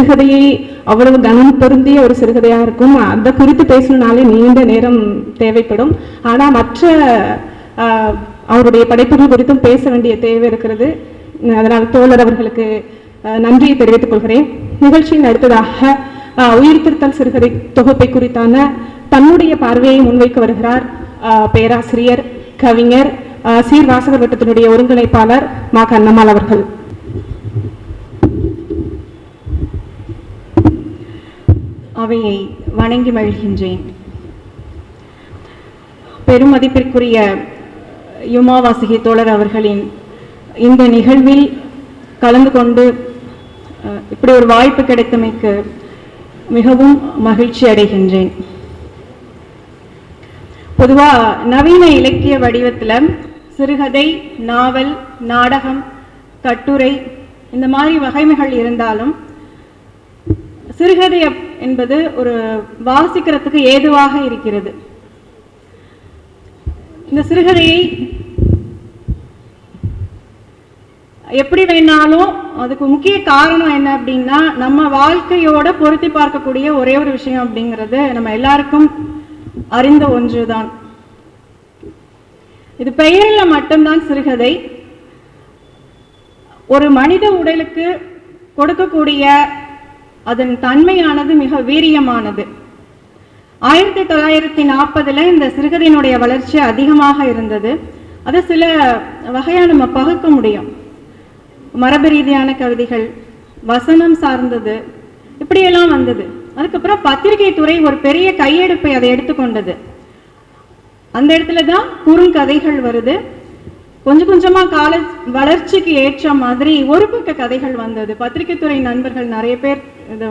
சிறுகதையை அவ்வளவு கனம் பொருந்திய ஒரு சிறுகதையா இருக்கும். அதை குறித்து பேசணும்னாலே நீண்ட நேரம் தேவைப்படும். ஆனா மற்ற ஆஹ், அவருடைய படைப்புகள் குறித்தும் பேச வேண்டிய தேவை இருக்கிறது. அதனால் தோழர் அவர்களுக்கு நன்றியை தெரிவித்துக் கொள்கிறேன். நிகழ்ச்சியின் அடுத்ததாக ஆஹ், உயிர்த்திருத்தல் சிறுகதை தொகுப்பை குறித்தான தன்னுடைய பார்வையை முன்வைக்க வருகிறார் பேராசிரியர் கவிஞர் ஆஹ், சீர் வாசகர் வட்டத்தினுடைய ஒருங்கிணைப்பாளர் மா. கண்ணம்மாள் அவர்கள். அவையை வணங்கி மகிழ்கின்றேன். பெருமதிப்பிற்குரிய யுமாவாசிகை தோழர் அவர்களின் இந்த நிகழ்வில் கலந்து கொண்டு இப்படி ஒரு வாய்ப்பு கிடைத்தமைக்கு மிகவும் மகிழ்ச்சி அடைகின்றேன். பொதுவா நவீன இலக்கிய வடிவத்துல சிறுகதை நாவல் நாடகம் கட்டுரை இந்த மாதிரி வகைமைகள் இருந்தாலும் சிறுகதை என்பது ஒரு வாசிக்கிறதுக்கு ஏதுவாக இருக்கிறது. இந்த சிறுகதையை எப்படி வேணாலும் அதுக்கு முக்கிய காரணம் என்ன அப்படின்னா நம்ம வாழ்க்கையோட பொருத்தி பார்க்கக்கூடிய ஒரே ஒரு விஷயம் அப்படிங்கிறது நம்ம எல்லாருக்கும் அறிந்த ஒன்றுதான். இது பெயரில் மட்டும்தான் சிறுகதை. ஒரு மனித உடலுக்கு கொடுக்கக்கூடிய அதன் தன்மையானது மிக வீரியமானது. ஆயிரத்தி தொள்ளாயிரத்தி நாற்பதுல இந்த சிறுகதையினுடைய வளர்ச்சி அதிகமாக இருந்தது. அதை சில வகையாக நம்ம பகுக்க முடியும். மரபு ரீதியான கவிதைகள் வசனம் சார்ந்தது இப்படியெல்லாம் வந்தது. அதுக்கப்புறம் பத்திரிகை துறை ஒரு பெரிய கையெடுப்பை அதை எடுத்துக்கொண்டது. அந்த இடத்துல தான் குறுங்கதைகள் வருது. கொஞ்சம் கொஞ்சமா கால வளர்ச்சிக்கு ஏற்ற மாதிரி ஒரு பக்க கதைகள் வந்தது. பத்திரிகை துறை நண்பர்கள் நிறைய பேர் இதை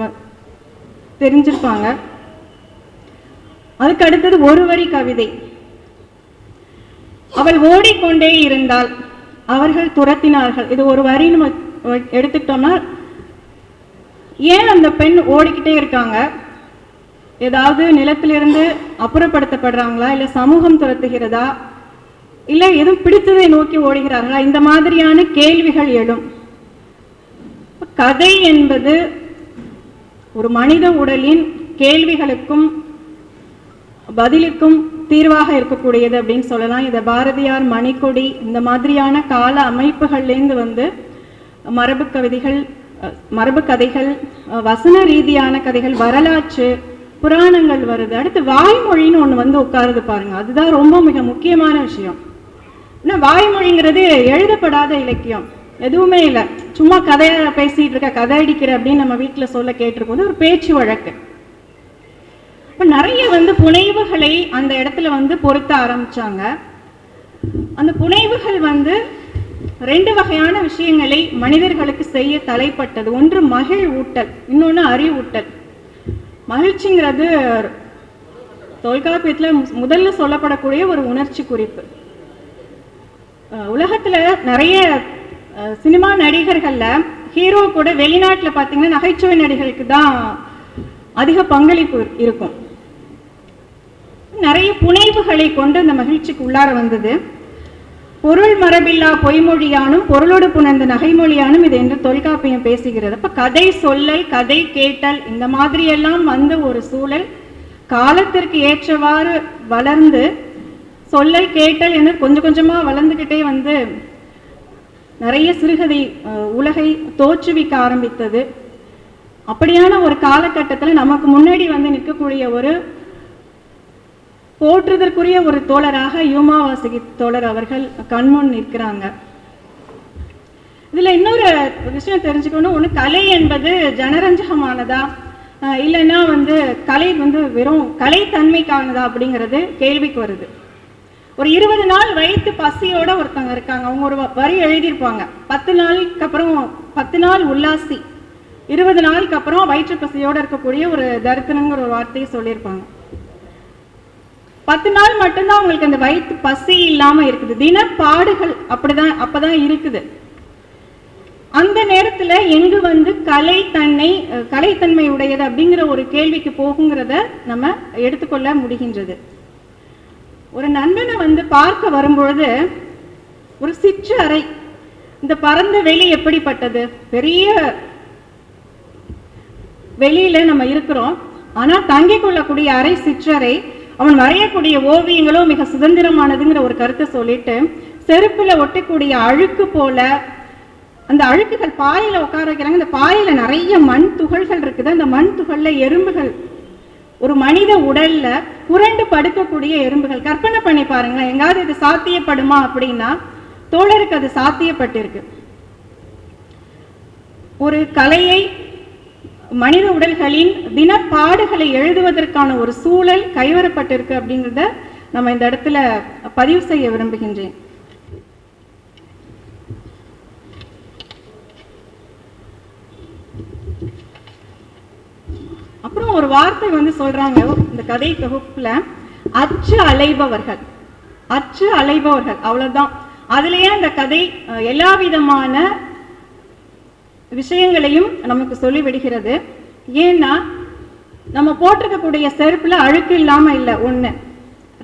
தெரிஞ்சிருப்பாங்க. அதுக்கு அடுத்தது ஒரு வரி கவிதை. அவள் ஓடிக்கொண்டே இருந்தால் அவர்கள் துரத்தினார்கள். இது ஒரு வரி நம்ம எடுத்துக்கிட்டோம்னா ஏன் அந்த பெண் ஓடிக்கிட்டே இருக்காங்க? ஏதாவது நிலத்திலிருந்து அப்புறப்படுத்தப்படுறாங்களா? இல்ல சமூகம் துரத்துகிறதா? இல்லை எதுவும் பிடித்ததை நோக்கி ஓடுகிறார்களா? இந்த மாதிரியான கேள்விகள் எழும். கதை என்பது ஒரு மனித உடலின் கேள்விகளுக்கும் பதிலுக்கும் தீர்வாக இருக்கக்கூடியது அப்படின்னு சொல்லலாம். இதை பாரதியார் மணிக்கொடி இந்த மாதிரியான கால அமைப்புகள்லேருந்து வந்து மரபு கவிதைகள் மரபு கதைகள் வசன ரீதியான கதைகள் வரலாற்று புராணங்கள் வருது. அடுத்து வாய்மொழின்னு ஒன்று வந்து உட்காருது பாருங்க. அதுதான் ரொம்ப மிக முக்கியமான விஷயம். ஏன்னா வாய்மொழிங்கிறது எழுதப்படாத இலக்கியம். எதுவுமே இல்லை. சும்மா கதையை பேசிட்டு இருக்க கதை அடிக்கிற அப்படின்னு நம்ம வீட்டில் சொல்ல கேட்டிருக்கோம் ஒரு பேச்சு வழக்கு. இப்போ நிறைய வந்து புனைவுகளை அந்த இடத்துல வந்து பொருத்த ஆரம்பிச்சாங்க. அந்த புனைவுகள் வந்து ரெண்டு வகையான விஷயங்களை மனிதர்களுக்கு செய்ய தலைப்பட்டது. ஒன்று மகிழ் ஊட்டல் இன்னொன்று அறிவூட்டல் மகிழ்ச்சிங்கிறது தொல்காப்பியத்துல முதல்ல சொல்லப்படக்கூடிய ஒரு உணர்ச்சி குறிப்பு. அஹ் உலகத்துல நிறைய சினிமா நடிகர்கள்ல ஹீரோ கூட வெளிநாட்டுல பார்த்தீங்கன்னா நகைச்சுவை நடிகர்களுக்கு தான் அதிக பங்களிப்பு இருக்கும். நிறைய புனைவுகளை கொண்டு அந்த மகிழ்ச்சிக்கு உள்ளார வந்தது. பொருள் மரபில்லா பொய்மொழியானும் பொருளோடு புணர்ந்த நகைமொழியானும் இது என்று தொல்காப்பியம் பேசுகிறது. அப்போ கதை சொல்லல் கதை கேட்டல் இந்த மாதிரியெல்லாம் வந்த ஒரு சூழல் காலத்திற்கு ஏற்றவாறு வளர்ந்து சொல்லல் கேட்டல் என்று கொஞ்சம் கொஞ்சமா வளர்ந்துகிட்டே வந்து நிறைய சிறுகதை அஹ், உலகை தோற்றுவிக்க ஆரம்பித்தது. அப்படியான ஒரு காலகட்டத்தில் நமக்கு முன்னாடி வந்து நிற்கக்கூடிய ஒரு போற்றுதற்குரிய ஒரு தோழராக யூமாவாசிகி தோழர் அவர்கள் கண்முன் நிற்கிறாங்க. இதுல இன்னொரு விஷயம் தெரிஞ்சுக்கணும். ஒண்ணு கலை என்பது ஜனரஞ்சகமானதா? இல்லைன்னா வந்து கலை வந்து வெறும் கலைத்தன்மைக்கானதா அப்படிங்கிறது கேள்விக்கு வருது. ஒரு இருபது நாள் வயிற்று பசியோட ஒருத்தவங்க இருக்காங்க. அவங்க ஒரு வ- வரி எழுதியிருப்பாங்க. பத்து நாளுக்கு அப்புறம் பத்து நாள் உல்லாசி. இருபது நாளுக்கு அப்புறம் வயிற்று பசியோட இருக்கக்கூடிய ஒரு தரித்திரங்கிற ஒரு வார்த்தையை சொல்லியிருப்பாங்க. பத்து நாள் மட்டும்தான் அவங்களுக்கு அந்த வயிற்று பசி இல்லாம இருக்குது. தினப்பாடுகள் அப்படிதான் அப்பதான் இருக்குது. அந்த நேரத்துல எங்கு வந்து கலை தன்னை கலைத்தன்மை உடையது அப்படிங்கிற ஒரு கேள்விக்கு போகுங்கிறத நம்ம எடுத்துக்கொள்ள முடிகின்றது. ஒரு நண்பனை வந்து பார்க்க வரும்பொழுது ஒரு சிற்று அறை. இந்த பரந்த வெளி எப்படிப்பட்டது? பெரிய வெளியில நம்ம இருக்கிறோம். ஆனா தங்கிக் கொள்ளக்கூடிய அறை சிற்றறை அவன் வரையக்கூடிய ஓவியங்களும் மிக சுதந்திரமானதுங்கிற ஒரு கருத்தை சொல்லிட்டு செருப்புல ஒட்டக்கூடிய அழுக்கு போல அந்த அழுக்குகள் பாறையில உட்கார வைக்கிறாங்க. இந்த பாறையில நிறைய மண் துகள்கள் இருக்குது. அந்த மண் துகள்ல எறும்புகள் ஒரு மனித உடல்ல புரண்டு படுக்கக்கூடிய எறும்புகள். கற்பனை பண்ணி பாருங்களேன் எங்காவது இது சாத்தியப்படுமா அப்படின்னா தோழருக்கு அது சாத்தியப்பட்டிருக்கு. ஒரு கலையை மனித உடல்களின் தினப்பாடுகளை எழுதுவதற்கான ஒரு சூழல் கைவரப்பட்டிருக்கு அப்படிங்கிறத நம்ம இந்த இடத்துல பதிவு செய்ய விரும்புகின்றேன். அப்புறம் ஒரு வார்த்தை வந்து சொல்றாங்க. இந்த கதை தொகுப்புல அச்சு அலைபவர்கள். அச்சு அலைபவர்கள். அவ்வளவுதான். அதுலயே அந்த கதை எல்லா விதமான விஷயங்களையும் நமக்கு சொல்லிவிடுகிறது. ஏன்னா நம்ம போட்டிருக்கக்கூடிய செருப்புல அழுக்கு இல்லாம இல்லை ஒண்ணு.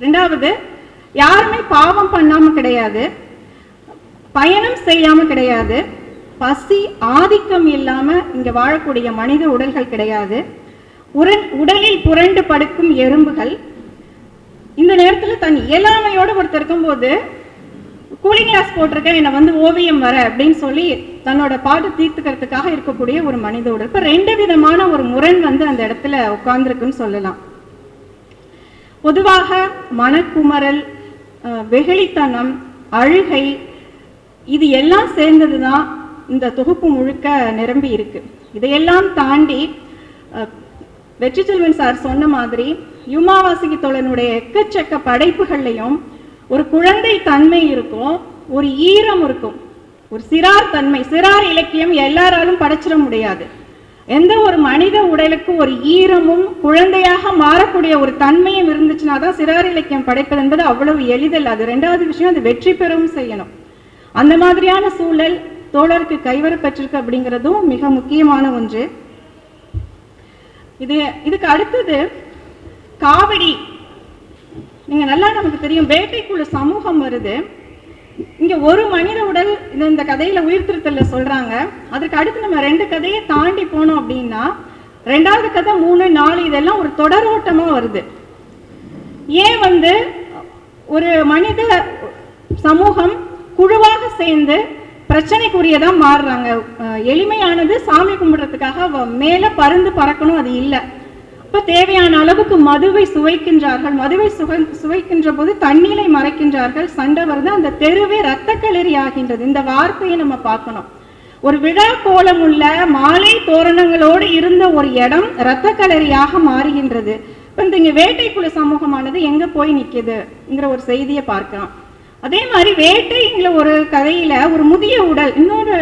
ரெண்டாவது யாருமே பாவம் பண்ணாம கிடையாது. பயணம் செய்யாம கிடையாது. பசி ஆதிக்கம் இல்லாம இங்க வாழக்கூடிய மனித உடல்கள் கிடையாது. உடலில் புரண்டு படுக்கும் எறும்புகள். இந்த நேரத்துல தன் இயலாமையோட ஒருத்தர் இருக்கும்போது கூலிங் கிளாஸ் போட்டிருக்கேன் என்னை வந்து ஓவியம் வர அப்படின்னு சொல்லி தன்னோட பாட்டு தீர்த்துக்கிறதுக்காக இருக்கக்கூடிய ஒரு மனித உடல் இப்ப ரெண்டு விதமான ஒரு முரண் வந்து அந்த இடத்துல உட்கார்ந்துருக்குன்னு சொல்லலாம். பொதுவாக மனக்குமரல் அஹ், வெகுளித்தனம் அழுகை இது எல்லாம் சேர்ந்தது தான் இந்த தொகுப்பு முழுக்க நிரம்பி இருக்கு. இதையெல்லாம் தாண்டி அஹ், வெற்றி செல்வன் சார் சொன்ன மாதிரி யுமாவாசிக்கு தோழனுடைய எக்கச்சக்க படைப்புகள்லையும் ஒரு குழந்தை தன்மை இருக்கும் ஒரு ஈரம் இருக்கும் ஒரு சிறார் தன்மை சிறார் இலக்கியம் எல்லாராலும் படைச்சிட முடியாது. எந்த ஒரு மனித உடலுக்கு ஒரு ஈரமும் குழந்தையாக மாறக்கூடிய ஒரு தன்மையும் இருந்துச்சுன்னா தான் சிறார் இலக்கியம் படைப்பது என்பது அவ்வளவு எளிதல் அது ரெண்டாவது விஷயம் அது வெற்றி பெறவும் செய்யணும். அந்த மாதிரியான சூழல் தோழருக்கு கைவரப்பெற்றிருக்கு அப்படிங்கிறதும் மிக முக்கியமான ஒன்று. இது இதுக்கு அடுத்தது காவடி. நீங்க நல்லா நமக்கு தெரியும். வேட்டைக்குழு சமூகம் வருது. இங்க ஒரு மனித உடல் இந்த இந்த கதையில உயிர்த்திருத்தல சொல்றாங்க. அதற்கு அடுத்து நம்ம ரெண்டு கதையை தாண்டி போனோம் அப்படின்னா ரெண்டாவது கதை மூணு நாலு இதெல்லாம் ஒரு தொடரோட்டமா வருது. ஏன் வந்து ஒரு மனித சமூகம் குழுவாக சேர்ந்து பிரச்சனைக்குரியதான் மாறுறாங்க. எளிமையானது சாமி கும்பிடுறதுக்காக வ- மேல பருந்து பறக்கணும் அது இல்லை. இப்போ தேவையான அளவுக்கு மதுவை சுவைக்கின்றார்கள். மதுவை சுக சுவைக்கின்ற போது தண்ணீரை மறைக்கின்றார்கள். சண்டை வருது. அந்த தெருவே ரத்த களறி ஆகின்றது. இந்த வார்த்தையை நம்ம பார்க்கணும். ஒரு விழா கோலம் உள்ள மாலை தோரணங்களோடு இருந்த ஒரு இடம் இரத்த களரியாக மாறுகின்றது. இப்ப இந்த இங்க வேட்டைக்குழு சமூகமானது எங்க போய் நிக்குதுங்கிற ஒரு செய்தியை பார்க்கலாம். அதே மாதிரி வேட்டைங்கிற ஒரு கதையில ஒரு முதிய உடல் இன்னொரு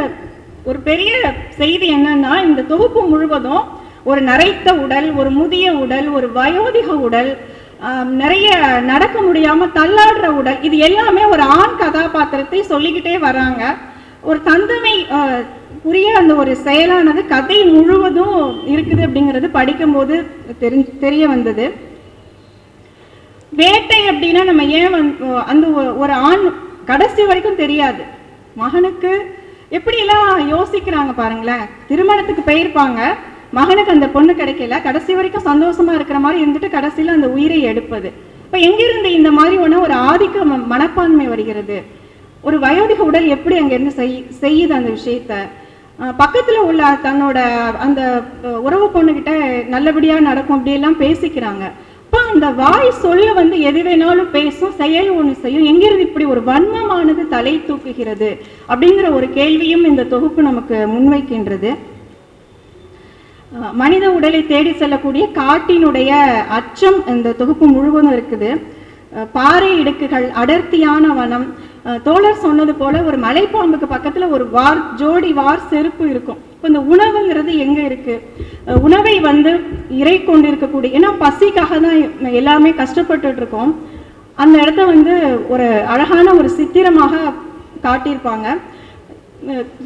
ஒரு பெரிய செய்தி என்னன்னா இந்த தொகுப்பு முழுவதும் ஒரு நரைத்த உடல் ஒரு முதிய உடல் ஒரு வயோதிக உடல் நிறைய நடக்க முடியாம தள்ளாடுற உடல் இது எல்லாமே ஒரு ஆண் கதாபாத்திரத்தை சொல்லிக்கிட்டே வராங்க. ஒரு தந்தமை புரிய அந்த ஒரு செயலானது கதை முழுவதும் இருக்குது அப்படிங்கிறது படிக்கும்போது தெரிஞ்சு தெரிய வந்தது. வேட்டை அப்படின்னா நம்ம ஏன் அந்த ஒ- ஒரு ஆண் கடைசி வரைக்கும் தெரியாது. மகனுக்கு எப்படியெல்லாம் யோசிக்கிறாங்க பாருங்களேன். திருமணத்துக்கு போயிருப்பாங்க. மகனுக்கு அந்த பொண்ணு கிடைக்கல. கடைசி வரைக்கும் சந்தோஷமா இருக்கிற மாதிரி இருந்துட்டு கடைசியில அந்த உயிரை எடுப்பது. இப்ப எங்கிருந்து இந்த மாதிரி ஒன்று ஒரு ஆதிக்க மனப்பான்மை வருகிறது? ஒரு வயோதிக உடல் எப்படி அங்கிருந்து செய் செய்யுது அந்த விஷயத்த? பக்கத்தில் பக்கத்துல உள்ள தன்னோட அந்த உறவு பொண்ணுகிட்ட நல்லபடியா நடக்கும் அப்படி எல்லாம் பேசிக்கிறாங்க. அப்ப அந்த வாய் சொல்ல வந்து எது வேணாலும் பேசும் செயல் ஒண்ணு செய்யும். எங்கிருந்து இப்படி ஒரு வன்மமானது தலை தூக்குகிறது அப்படிங்கிற ஒரு கேள்வியும் இந்த தொகுப்பு நமக்கு முன்வைக்கின்றது. மனித உடலை தேடி செல்லக்கூடிய காட்டினுடைய அச்சம் இந்த தொகுப்பு முழுவதும் இருக்குது. அஹ் பாறை இடுக்குகள் அடர்த்தியான வனம். தோழர் சொன்னது போல ஒரு மலைப்பாம்புக்கு பக்கத்துல ஒரு வார் ஜோடி வார் செருப்பு இருக்கும். இப்போ இந்த உணவுங்கிறது எங்கே இருக்கு? உணவை வந்து இறை கொண்டு இருக்கக்கூடிய ஏன்னா பசிக்காக தான் எல்லாமே கஷ்டப்பட்டுட்டு இருக்கோம். அந்த இடத்த வந்து ஒரு அழகான ஒரு சித்திரமாக காட்டியிருப்பாங்க.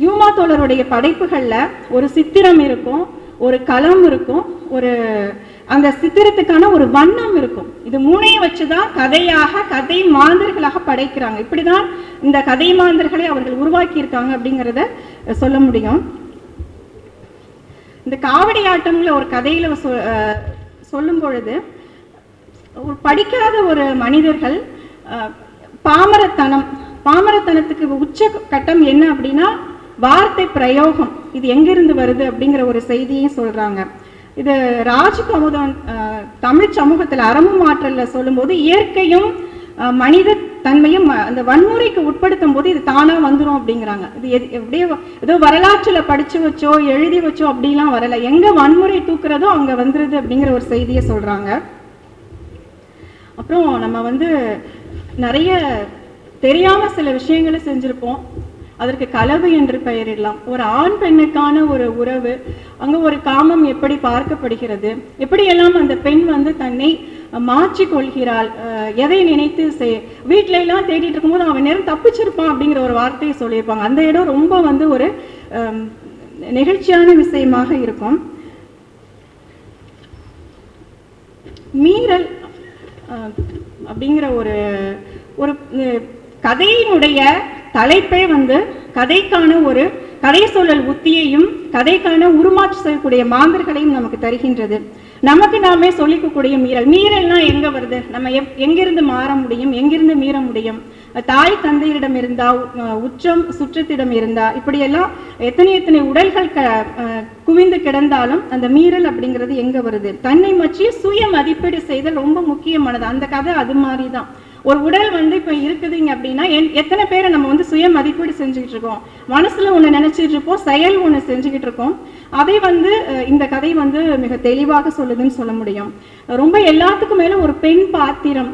யூமா தோழருடைய படைப்புகள்ல ஒரு சித்திரம் இருக்கும் ஒரு களம் இருக்கும் ஒரு அந்த சித்திரத்துக்கான ஒரு வண்ணம் இருக்கும். இது மூணையும் வச்சுதான் கதையாக கதை மாந்தர்களாக படைக்கிறாங்க. இப்படிதான் இந்த கதை மாந்தர்களை அவர்கள் உருவாக்கி இருக்காங்க அப்படிங்கிறத சொல்ல முடியும். இந்த காவடி ஆட்டம்ல ஒரு கதையில சொ- சொல்லும் பொழுது ஒரு படிக்காத ஒரு மனிதர்கள் பாமரத்தனம் பாமரத்தனத்துக்கு உச்ச கட்டம் என்ன அப்படின்னா வார்த்தை பிரயோகம். இது எங்கிருந்து வருது அப்படிங்கிற ஒரு செய்தியும் சொல்றாங்க. இது ராஜ் கமுதன் அஹ், தமிழ் சமூகத்தில் அறமும் ஆற்றல்ல சொல்லும்போது இயற்கையும் மனித தன்மையும் அந்த வன்முறைக்கு உட்படுத்தும் போது இது தானா வந்துரும் அப்படிங்கிறாங்க. இது எது- எப்படியோ ஏதோ வரலாற்றுல படிச்சு வச்சோ எழுதி வச்சோ அப்படிலாம் வரல. எங்க வன்முறை தூக்குறதோ அங்க வந்துருது அப்படிங்கிற ஒரு செய்தியை சொல்றாங்க. அப்புறம் நம்ம வந்து நிறைய தெரியாம சில விஷயங்களை செஞ்சிருப்போம். அதற்கு கலவு என்று பெயரிடலாம். ஒரு ஆண் பெண்ணுக்கான ஒரு உறவு அங்க ஒரு காமம் எப்படி பார்க்கப்படுகிறது எப்படியெல்லாம் அந்த பெண் வந்து தன்னை மாற்றி கொள்கிறாள் எதை நினைத்து வீட்டில எல்லாம் தேடிட்டு இருக்கும்போது அவன் நேரம் தப்பிச்சிருப்பான் அப்படிங்கிற ஒரு வார்த்தையை சொல்லியிருப்பாங்க. அந்த இடம் ரொம்ப வந்து ஒரு நெகிழ்ச்சியான விஷயமாக இருக்கும். மீறல் அப்படிங்கிற ஒரு ஒரு கதையினுடைய தலைப்பே வந்து கதைக்கான ஒரு கதை சொல்லல் உத்தியையும் கதைக்கான உருமாற்று செய்யக்கூடிய மாந்தர்களையும் நமக்கு தருகின்றது. நமக்கு நாமே சொல்லிக்கக்கூடிய மீறல். மீறல்னா எங்க வருது? நம்ம எப்- எங்கிருந்து மாற முடியும்? எங்கிருந்து மீற முடியும்? தாய் தந்தையரிடம் இருந்தா உச்சம் சுற்றத்திடம் இருந்தா இப்படியெல்லாம் எத்தனை எத்தனை உடல்கள் க குவிந்து கிடந்தாலும் அந்த மீறல் அப்படிங்கிறது எங்க வருது? தன்னை பற்றிய சுய மதிப்பீடு செய்தல் ரொம்ப முக்கியமானது. அந்த கதை அது மாதிரி தான். ஒரு உடல் வந்து இப்ப இருக்குதுங்க அப்படின்னா என்- எத்தனை பேரை நம்ம வந்து சுய மதிப்பீடு செஞ்சுக்கிட்டு இருக்கோம்? மனசுல ஒண்ணு நினைச்சிட்டு இருப்போம் செயல் ஒண்ணு செஞ்சுக்கிட்டு இருக்கோம். அதை வந்து இந்த கதை வந்து மிக தெளிவாக சொல்லுதுன்னு சொல்ல முடியும். ரொம்ப எல்லாத்துக்கும் மேலும் ஒரு பெண் பாத்திரம்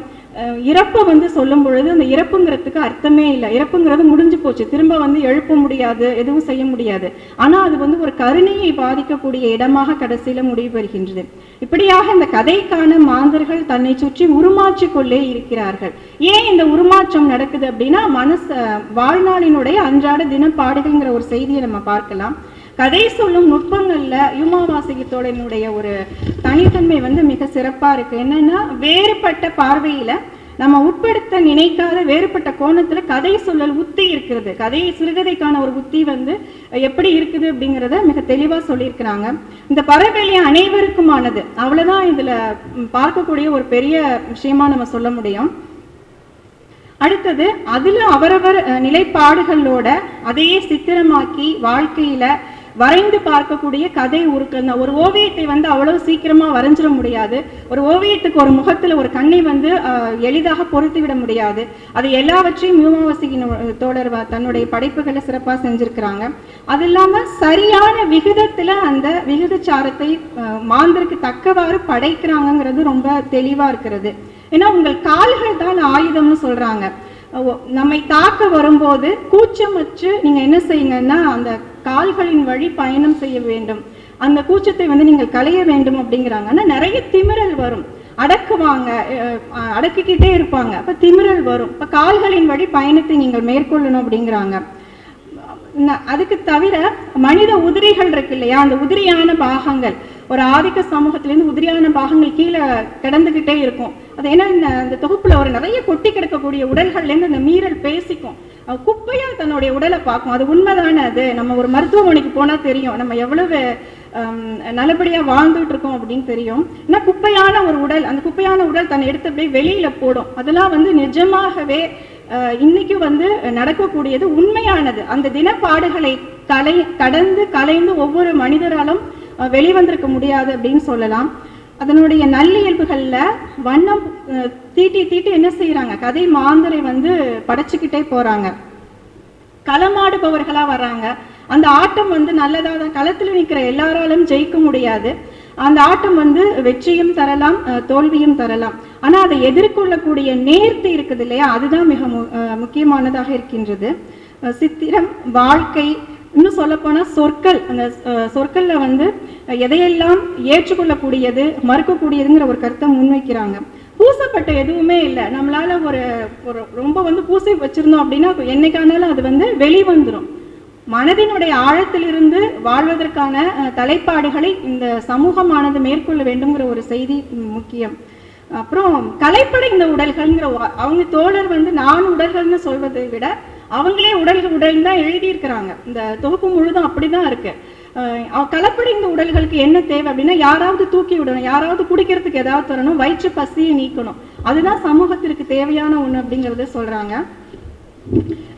இறப்பை வந்து சொல்லும் பொழுது அந்த இறப்புங்கிறதுக்கு அர்த்தமே இல்லை. இறப்புங்கிறது முடிஞ்சு போச்சு. திரும்ப வந்து எழுப்ப முடியாது எதுவும் செய்ய முடியாது. ஆனா அது வந்து ஒரு கருணையை பாதிக்கக்கூடிய இடமாக கடைசியில முடிவு பெறுகின்றது. இப்படியாக இந்த கதைக்கான மாந்தர்கள் தன்னை சுற்றி உருமாற்றி கொள்ளே இருக்கிறார்கள். ஏன் இந்த உருமாற்றம் நடக்குது அப்படின்னா மனசு வாழ்நாளினுடைய அன்றாட தினப்பாடுகள்ங்கிற ஒரு செய்தியை நம்ம பார்க்கலாம். கதை சொல்லும் நுட்பங்கள்ல யுமா வாசகத்தோடனுடைய ஒரு தனித்தன்மை வந்து மிக சிறப்பா இருக்கு. என்னன்னா வேறுபட்ட பார்வையில நம்ம உட்படுத்த நினைக்காத வேறுபட்ட கோணத்துல கதை சொல்லல் உத்தி இருக்கிறது. கதை சிறுகதைக்கான ஒரு உத்தி வந்து எப்படி இருக்குது அப்படிங்கிறத மிக தெளிவா சொல்லியிருக்கிறாங்க. இந்த பறவைகளி அனைவருக்குமானது. அவ்வளவுதான் இதுல பார்க்கக்கூடிய ஒரு பெரிய விஷயமா நம்ம சொல்ல முடியும். அடுத்தது அதுல அவரவர் நிலைப்பாடுகளோட அதையே சித்திரமாக்கி வாழ்க்கையில வரைந்து பார்க்கக்கூடிய கதை உருக்கள் ஒரு ஓவியத்தை வந்து அவ்வளவு சீக்கிரமா வரைஞ்சிட முடியாது. ஒரு ஓவியத்துக்கு ஒரு முகத்துல ஒரு கண்ணை வந்து அஹ், எளிதாக பொருத்தி விட முடியாது. அது எல்லாவற்றையும் மியூமாவசியின் தோழர் தன்னுடைய படைப்புகளை சிறப்பா செஞ்சிருக்கிறாங்க. அது இல்லாம சரியான விகிதத்துல அந்த விகிதச்சாரத்தை மாந்தருக்கு தக்கவாறு படைக்கிறாங்கங்கிறது ரொம்ப தெளிவா இருக்கிறது. ஏன்னா உங்கள் கால்கள் தான் ஆயுதம்னு சொல்றாங்க. நம்மை தாக்க வரும்போது கூச்சமற்று நீங்க என்ன செய்யுங்கன்னா அந்த கால்களின் வழி பயணம் செய்ய வேண்டும். அந்த கூச்சத்தை வந்து நீங்கள் களைய வேண்டும் அப்படிங்கிறாங்கன்னா நிறைய திமிரல் வரும். அடக்குவாங்க அஹ், அடக்கிக்கிட்டே இருப்பாங்க. அப்போ திமிரல் வரும். இப்போ கால்களின் வழி பயணத்தை நீங்கள் மேற்கொள்ளணும் அப்படிங்கிறாங்க. அதுக்கு தவிர மனித உதிரிகள் இருக்கு இல்லையா? அந்த உதிரியான பாகங்கள். ஒரு ஆதிக்க சமூகத்திலேருந்து உதிரியான பாகங்கள் கீழே கிடந்துகிட்டே இருக்கும். அது ஏன்னா இந்த அந்த தொகுப்புல ஒரு நிறைய கொட்டி கிடக்கக்கூடிய உடல்கள்லேருந்து அந்த மீறல் பேசிக்கும். அஹ் குப்பையா தன்னுடைய உடலை பார்க்கும். அது உண்மைதானே அது? நம்ம ஒரு மருத்துவமனைக்கு போனா தெரியும். நம்ம எவ்வளவு நல்லபடியாக நல்லபடியா வாழ்ந்துட்டு இருக்கோம் அப்படின்னு தெரியும். ஏன்னா குப்பையான ஒரு உடல் அந்த குப்பையான உடல் தன்னை எடுத்து அப்படியே வெளியில போடும். அதெல்லாம் வந்து நிஜமாகவே இன்னைக்கு வந்து நடக்கக்கூடியது உண்மையானது. அந்த தினப்பாடுகளை கலை கடந்து கலைந்து ஒவ்வொரு மனிதராலும் வெளிவந்திருக்க முடியாது அப்படின்னு சொல்லலாம். அதனுடைய நல்லியல்புகளில் வண்ணம் தீட்டி தீட்டி என்ன செய்கிறாங்க கதை மாந்தரை வந்து படைச்சிக்கிட்டே போகிறாங்க களமாடுபவர்களாக வர்றாங்க. அந்த ஆட்டம் வந்து நல்லதாக தான் களத்தில் நிற்கிற எல்லாராலும் ஜெயிக்க முடியாது. அந்த ஆட்டம் வந்து வெற்றியும் தரலாம் தோல்வியும் தரலாம். ஆனால் அதை எதிர்கொள்ளக்கூடிய நேர்த்தி இருக்குது இல்லையா? அதுதான் மிக மு- முக்கியமானதாக இருக்கின்றது. சித்திரம் வாழ்க்கை இன்னும் சொல்லப்போனால் சொற்கள் அந்த சொற்களில் சொற்கள்ல வந்து எதையெல்லாம் ஏற்றுக்கொள்ளக்கூடியது மறுக்கக்கூடியதுங்கிற ஒரு கருத்தை முன்வைக்கிறாங்க. பூசப்பட்ட எதுவுமே இல்லை. நம்மளால ஒரு ஒரு ரொம்ப வந்து பூசி வச்சிருந்தோம் அப்படின்னா என்னைக்கானாலும் அது வந்து வெளிவந்துடும் மனதினுடைய ஆழத்திலிருந்து வாழ்வதற்கான தலைப்பாடுகளை இந்த சமூகமானது மேற்கொள்ள வேண்டும்ங்கிற ஒரு செய்தி முக்கியம். அப்புறம் கலைப்படைந்த உடல்கள்ங்கிற அவங்க தோழர் வந்து நான் உடல்கள்னு சொல்வதை விட அவங்களே உடலுக்கு உடல் தான் எழுதியிருக்கிறாங்க. இந்த தொகுப்பு முழுதும் அப்படிதான் இருக்கு. கலப்படைந்த உடல்களுக்கு என்ன தேவை அப்படின்னா யாராவது தூக்கி விடணும் யாராவது குடிக்கிறதுக்கு ஏதாவது தரணும் வயிற்று பசியை நீக்கணும். அதுதான் சமூகத்திற்கு தேவையான ஒண்ணு அப்படிங்கறத சொல்றாங்க.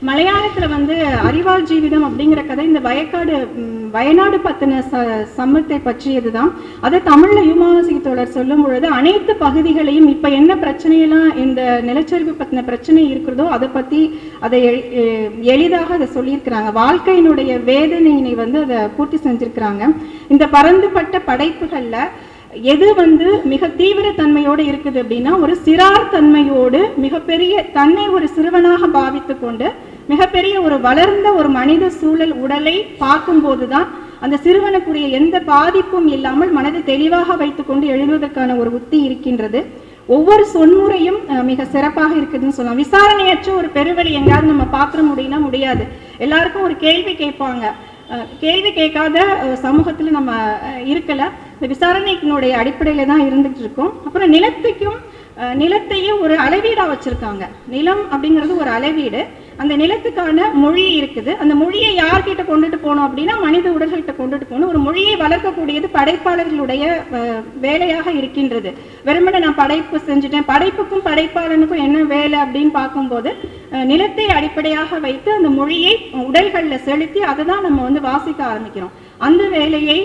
மலையாளத்துல வந்து அறிவால் ஜீவிதம் அப்படிங்கிற கதை இந்த வயக்காடு வயநாடு பத்தின ச பற்றியதுதான். அதை தமிழ்ல யுமாவாசி தோழர் சொல்லும் பொழுது அனைத்து பகுதிகளையும் இப்ப என்ன பிரச்சனையெல்லாம் இந்த நிலச்சரிவு பத்தின பிரச்சனை இருக்கிறதோ அதை பத்தி அதை எளிதாக அதை சொல்லியிருக்கிறாங்க. வாழ்க்கையினுடைய வேதனையினை வந்து அதை பூர்த்தி செஞ்சிருக்கிறாங்க. இந்த பரந்துபட்ட படைப்புகள்ல எது வந்து மிக தீவிர தன்மையோடு இருக்குது அப்படின்னா ஒரு சிறார் தன்மையோடு மிகப்பெரிய தன்னை ஒரு சிறுவனாக பாவித்து கொண்டு மிகப்பெரிய ஒரு வளர்ந்த ஒரு மனித சூழல் உடலை பார்க்கும்போதுதான் அந்த சிறுவனுக்குரிய எந்த பாதிப்பும் இல்லாமல் மனதை தெளிவாக வைத்துக்கொண்டு எழுதுவதற்கான ஒரு உத்தி இருக்கின்றது. ஒவ்வொரு சொன்முறையும் அஹ், மிக சிறப்பாக இருக்குதுன்னு சொல்லலாம். விசாரணையற்ற ஒரு பெருவழி எங்காவது நம்ம பார்க்க முடியும்னா முடியாது. எல்லாருக்கும் ஒரு கேள்வி கேட்பாங்க. அஹ், கேள்வி கேட்காத சமூகத்தில் சமூகத்துல நம்ம இருக்கலை இருக்கல. விசாரணையினுடைய அடிப்படையில் தான் இருந்துகிட்டு இருக்கும். அப்புறம் நிலத்துக்கும் நிலத்தையும் ஒரு அளவீடாக வச்சுருக்காங்க. நிலம் அப்படிங்கிறது ஒரு அளவீடு. அந்த நிலத்துக்கான மொழி இருக்குது. அந்த மொழியை யார்கிட்ட கொண்டுட்டு போகணும் அப்படின்னா மனித உடல்கிட்ட கொண்டுட்டு போகணும். ஒரு மொழியை வளர்க்கக்கூடியது படைப்பாளர்களுடைய வேலையாக இருக்கின்றது. வெறுமனை நான் படைப்பு செஞ்சுட்டேன். படைப்புக்கும் படைப்பாளனுக்கும் என்ன வேலை அப்படின்னு பார்க்கும்போது நிலத்தை அடிப்படையாக வைத்து அந்த மொழியை உடல்களில் செலுத்தி அதை தான் நம்ம வந்து வாசிக்க ஆரம்பிக்கிறோம். அந்த வேலையை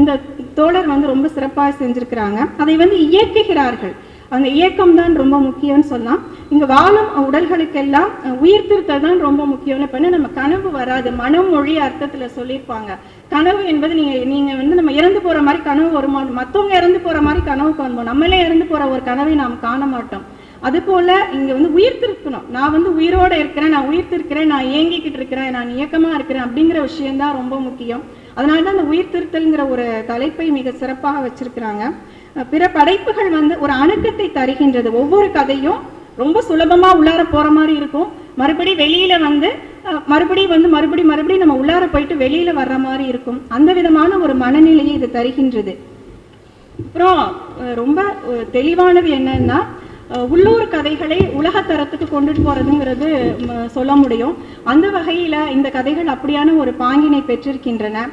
இந்த தோழர் வந்து ரொம்ப சிறப்பாக செஞ்சிருக்கிறாங்க. அதை வந்து இயக்குகிறார்கள். அந்த இயக்கம் தான் ரொம்ப முக்கியம்னு சொல்லலாம். இங்க வாழும் உடல்களுக்கெல்லாம் உயிர்த்திருத்தல் உயிர் தான் ரொம்ப முக்கியம்னு பண்ண நம்ம கனவு வராது. மனம் மொழி அர்த்தத்துல சொல்லியிருப்பாங்க. கனவு என்பது நீங்க நீங்க வந்து நம்ம இறந்து போற மாதிரி கனவு வருமா? மத்தவங்க இறந்து போற மாதிரி கனவு காணுவோம் நம்மளே இறந்து போற ஒரு கனவை நாம் காண மாட்டோம். அது போல இங்க வந்து உயிர் திருக்கணும் நான் வந்து உயிரோட இருக்கிறேன் நான் உயிர்த்திருக்கிறேன் நான் இயங்கிக்கிட்டு இருக்கிறேன் நான் இயக்கமா இருக்கிறேன் அப்படிங்கிற விஷயம்தான் ரொம்ப முக்கியம். அதனால தான் அந்த உயிர் திருத்தல்ங்கிற ஒரு தலைப்பை மிக சிறப்பாக வச்சிருக்கிறாங்க. பிற படைப்புகள் வந்து ஒரு அணுக்கத்தை தருகின்றது. ஒவ்வொரு கதையும் ரொம்ப சுலபமா உள்ளார போற மாதிரி இருக்கும். மறுபடி வெளியில வந்து மறுபடி மறுபடியும் வந்து மறுபடி மறுபடியும் நம்ம உள்ளார போயிட்டு வெளியில வர்ற மாதிரி இருக்கும். அந்த விதமான ஒரு மனநிலையை இது தருகின்றது. அப்புறம் ரொம்ப தெளிவானது என்னன்னா உள்ளூர் கதைகளை உலக தரத்துக்கு கொண்டுட்டு போறதுங்கிறது சொல்ல முடியும். அந்த வகையில இந்த கதைகள் அப்படியான ஒரு பாங்கினை பெற்றிருக்கின்றன.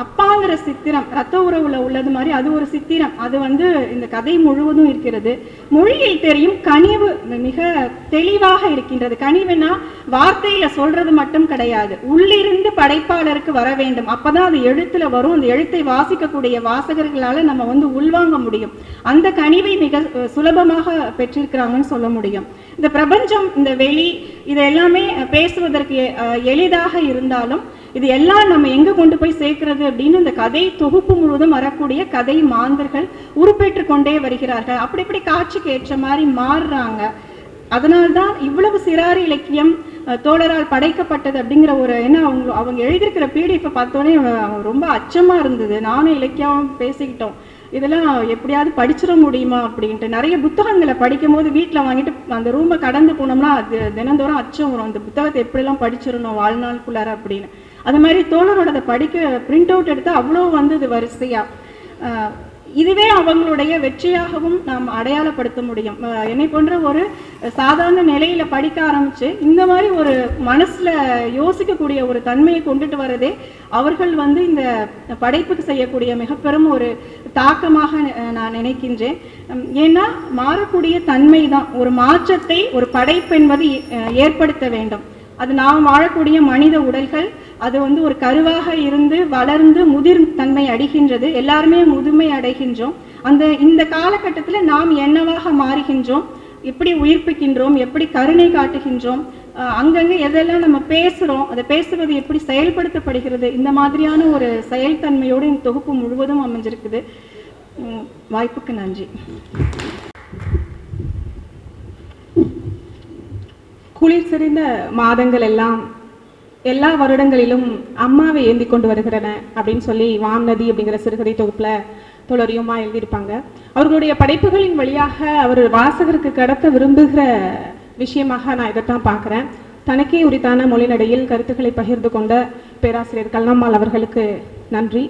அப்பாங்கிற சித்திரம் ரத்த உறவுல உள்ளது மாதிரி அது ஒரு சித்திரம். அது வந்து இந்த கதை முழுவதும் இருக்கிறது. மொழியில் தெரியும் கனிவு மிக தெளிவாக இருக்கின்றது. கனிவுனா வார்த்தையில சொல்றது மட்டும் கிடையாது. உள்ளிருந்து படைப்பாளருக்கு வர வேண்டும். அப்பதான் அது எழுத்துல வரும். அந்த எழுத்தை வாசிக்கக்கூடிய வாசகர்களால நம்ம வந்து உள்வாங்க முடியும். அந்த கனிவை மிக சுலபமாக பெற்றிருக்கிறாங்கன்னு சொல்ல முடியும். இந்த பிரபஞ்சம் இந்த வெளி இது எல்லாமே பேசுவதற்கு எளிதாக இருந்தாலும் இது எல்லாம் நம்ம எங்க கொண்டு போய் சேர்க்கிறது அப்படின்னு இந்த கதை தொகுப்பு முழுவதும் வரக்கூடிய கதை மாந்தர்கள் உருப்பேற்று கொண்டே வருகிறார்கள். அப்படி இப்படி காட்சிக்கு ஏற்ற மாதிரி மாறுறாங்க. அதனால்தான் இவ்வளவு சிறார் இலக்கியம் தோழரால் படைக்கப்பட்டது அப்படிங்கிற ஒரு என்ன அவங்க அவங்க எழுதியிருக்கிற பிடிஎஃப் பார்த்தோன்னே ரொம்ப அச்சமா இருந்தது. நானும் இலக்கியம் பேசிக்கிட்டோம். இதெல்லாம் எப்படியாவது படிச்சிட முடியுமா அப்படின்ட்டு. நிறைய புத்தகங்களை படிக்கும் போது வீட்டில் வாங்கிட்டு அந்த ரூமை கடந்து போனோம்னா அது தினந்தோறும் அச்சம் வரும். அந்த புத்தகத்தை எப்படிலாம் படிச்சிடணும் வாழ்நாளுக்குள்ளார அப்படின்னு. அது மாதிரி தோழரோட அதை படிக்க பிரிண்ட் அவுட் எடுத்து அவ்வளோ வந்தது வரிசையாக இதுவே அவங்களுடைய வெற்றியாகவும் நாம் அடையாளப்படுத்த முடியும். என்னை போன்ற ஒரு சாதாரண நிலையில படிக்க ஆரம்பிச்சு இந்த மாதிரி ஒரு மனசுல யோசிக்கக்கூடிய ஒரு தன்மையை கொண்டுட்டு வரதே அவர்கள் வந்து இந்த படைப்புக்கு செய்யக்கூடிய மிக பெரும் ஒரு தாக்கமாக நான் நினைக்கின்றேன். ஏன்னா மாறக்கூடிய தன்மை தான் ஒரு மாற்றத்தை ஒரு படைப்பு என்பது ஏற்படுத்த வேண்டும். அது நாம் வாழக்கூடிய மனித உடல்கள் அது வந்து ஒரு கருவாக இருந்து வளர்ந்து முதிர் தன்மை அடைகின்றது. எல்லாருமே முதுமை அடைகின்றோம். அந்த இந்த காலகட்டத்தில் நாம் என்னவாக மாறுகின்றோம்? எப்படி உயிர்ப்பிக்கின்றோம்? எப்படி கருணை காட்டுகின்றோம்? அங்கங்கே அங்கங்க எதெல்லாம் நம்ம பேசுறோம்? அதை பேசுவது எப்படி செயல்படுத்தப்படுகிறது? இந்த மாதிரியான ஒரு செயல்தன்மையோடு இந்த தொகுப்பு முழுவதும் அமைஞ்சிருக்குது. வாய்ப்புக்கு நன்றி. குளிர் சிறந்த மாதங்கள் எல்லாம் எல்லா வருடங்களிலும் அம்மாவை ஏந்தி கொண்டு வருகிறன அப்படின்னு சொல்லி வான்நதி அப்படிங்கிற சிறுகதை தொகுப்புல தொடரியுமா எழுதியிருப்பாங்க. அவர்களுடைய படைப்புகளின் வழியாக அவர் வாசகருக்கு கடத்த விரும்புகிற விஷயமாக நான் இதைத்தான் பார்க்குறேன். தனக்கே உரித்தான மொழிநடையில் கருத்துக்களை பகிர்ந்து கொண்ட பேராசிரியர் கல்லம்மாள் அவர்களுக்கு நன்றி.